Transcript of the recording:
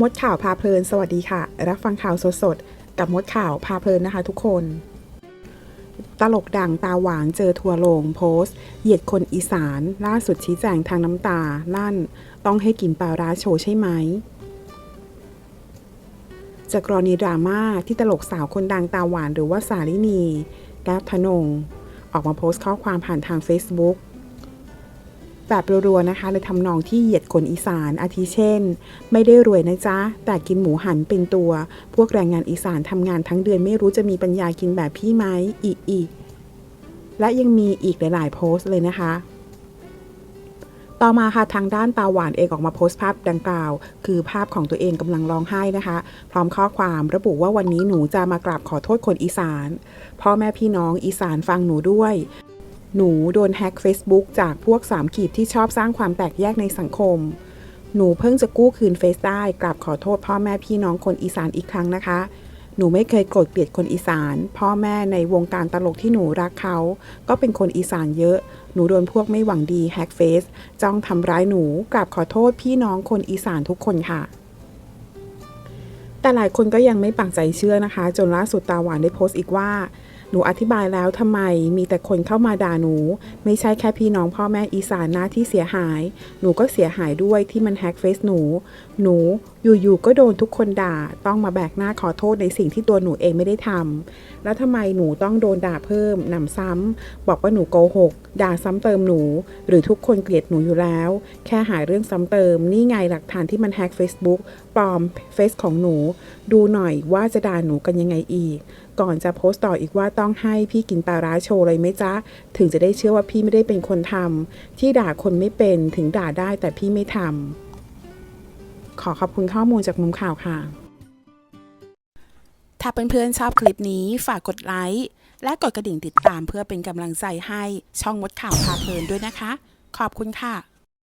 มดข่าวพาเพลิน สวัสดีค่ะ รับฟังข่าวสดๆ กับมดข่าวพาเพลินนะคะทุกคน ตลกดังตาหวานเจอทัวร์ลงโพสต์ เหยียดคนอีสาน ล่าสุดชี้แจงทางน้ำตา ลั่น ต้องให้กินปลาร้าโชว์ใช่ไหม จากกรณีดราม่าที่ตลกสาวคนดังตาหวานหรือว่าสาลินีแก้วธนง ออกมาโพสต์ข้อความผ่านทาง Facebook แบบรัวๆนะคะเลยทำนองที่เหยียดคนอีสานอาทิเช่น ไม่ได้รวยนะจ๊ะ แต่กินหมูหันเป็นตัว พวกแรงงานอีสานทำงานทั้งเดือนไม่รู้จะมีปัญญากินแบบพี่ไหมอีกอีกและยังมีอีกหลายๆโพสต์เลยนะคะต่อมาค่ะทางด้านตาหวานเองออกมาโพสต์ภาพดังกล่าว คือภาพของตัวเองกำลังร้องไห้นะคะ พร้อมข้อความระบุว่าวันนี้หนูจะมากราบขอโทษคนอีสาน พ่อแม่พี่น้องอีสานฟังหนูด้วย หนูโดนแฮ็ก Facebook จากพวกสามขีดที่ชอบสร้างความแตกแยกในสังคม หนูเพิ่งจะกู้คืนเฟซได้กราบขอโทษพ่อแม่พี่น้องคนอีสานอีกครั้งนะคะ หนูไม่เคยโกรธเกลียดคนอีสาน พ่อแม่ในวงการตลกที่หนูรักเขา ก็เป็นคนอีสานเยอะ หนูโดนพวกไม่หวังดีแฮ็กเฟซจ้องทำร้ายหนูกราบขอโทษพี่น้องคนอีสานทุกคนค่ะ แต่หลายคนก็ยังไม่ปักใจเชื่อนะคะ จนล่าสุดตาหวานได้โพสต์อีกว่า หนูอธิบายแล้วทำไมมีแต่คนเข้ามาด่าหนู ไม่ใช่แค่พี่น้องพ่อแม่อีสานนะที่เสียหาย หนูก็เสียหายด้วยที่มันแฮกเฟซหนู หนูอยู่ๆก็โดนทุกคนด่า ต้องมาแบกหน้าขอโทษในสิ่งที่ตัวหนูเองไม่ได้ทำแล้วทำไมหนูต้องโดนด่าเพิ่มหนำซ้ำบอกว่าหนูโกหก ด่าซ้ำเติมหนู หรือทุกคนเกลียดหนูอยู่แล้ว แค่หาเรื่องซ้ำเติม นี่ไงหลักฐานที่มันแฮก Facebook ปลอมเฟซของหนู ดูหน่อยว่าจะด่าหนูกันยังไงอีกก่อนจะโพสต์ต่ออีกว่าต้องให้พี่กินปลาร้าโชว์เลยไหมจ๊ะ ถึงจะได้เชื่อว่าพี่ไม่ได้เป็นคนทำที่ด่าคนไม่เป็นถึงด่าได้แต่พี่ไม่ทำขอขอบคุณข้อมูลจากมุมข่าวค่ะ ถ้าเพื่อนๆชอบคลิปนี้ฝากกดไลค์และกดกระดิ่งติดตามเพื่อเป็นกำลังใจให้ช่องมดข่าวพาเพลินด้วยนะคะ ขอบคุณค่ะ